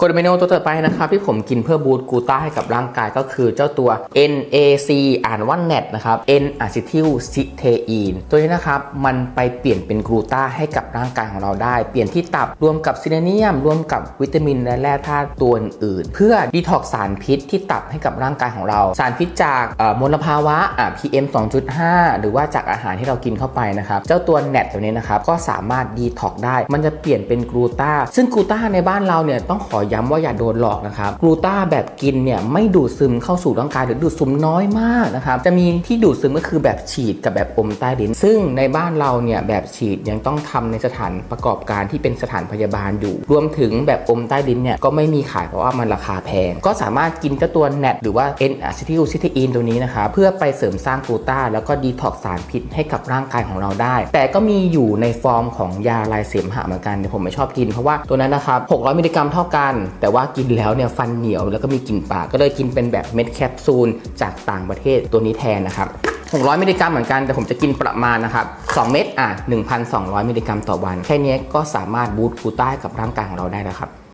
กรดอะมิโนตัวต่อไปนะครับที่ผมกินเพื่อบูตกูต้าให้กับร่างกายก็คือเจ้าตัว NAC อ่านว่า NAT นะครับ N อะซิทิลซิเทอีนตัวนี้นะครับ มันไปเปลี่ยนเป็นกลูต้าให้กับร่างกายของเราได้ เปลี่ยนที่ตับรวมกับซิเลเนียม รวมกับวิตามินและแร่ธาตุตัวอื่น เพื่อดีท็อกสารพิษที่ตับให้กับร่างกายของเรา สารพิษจากมลภาวะอะ PM 2.5 หรือว่าจากอาหารที่เรากินเข้าไปนะครับเจ้าตัว NAT ตัวนี้นะครับก็สามารถดีท็อกได้ มันจะเปลี่ยนเป็นกลูต้าซึ่งกลูต้าในบ้านเราเนี่ยต้องขอย้ำว่าอย่าโดนหลอกนะครับกลูตาแบบกินเนี่ยไม่ดูดซึมเข้าสู่ร่างกายหรือดูดซึมน้อยมากนะครับจะมีที่ดูดซึมก็คือแบบฉีดกับแบบอมใต้ลิ้นซึ่งในบ้านเราเนี่ยแบบฉีดยังต้องทำในสถานประกอบการที่เป็นสถานพยาบาลอยู่ รวมถึงแบบอมใต้ลิ้นเนี่ยก็ไม่มีขายเพราะว่ามันราคาแพง ก็สามารถกินเจ้าตัว NAT หรือว่า N อะซิทิลซิเทอีนตัวนี้นะครับเพื่อไปเสริมสร้างกลูตาแล้วก็ดีท็อกสารพิษให้กับร่างกายของเราได้ แต่ก็มีอยู่ในฟอร์มของยาลายเสมหะเหมือนกันแต่ผมไม่ชอบกินเพราะว่าตัวนั้นนะครับ600มิลลิกรัมเท่ากันแต่ว่ากินแล้วเนี่ยฟันเหนียวแล้วก็มีกลิ่นปากก็เลยกินเป็นแบบเม็ดแคปซูลจากต่างประเทศตัวนี้แทนนะครับ600มิลลิกรัมเหมือนกันแต่ผมจะกินประมาณนะครับ2เม็ดอะ1,200มิลลิกรัมต่อวัน แค่นี้ก็สามารถบูตกูต้าให้กับร่างกายของเราได้แล้วครับ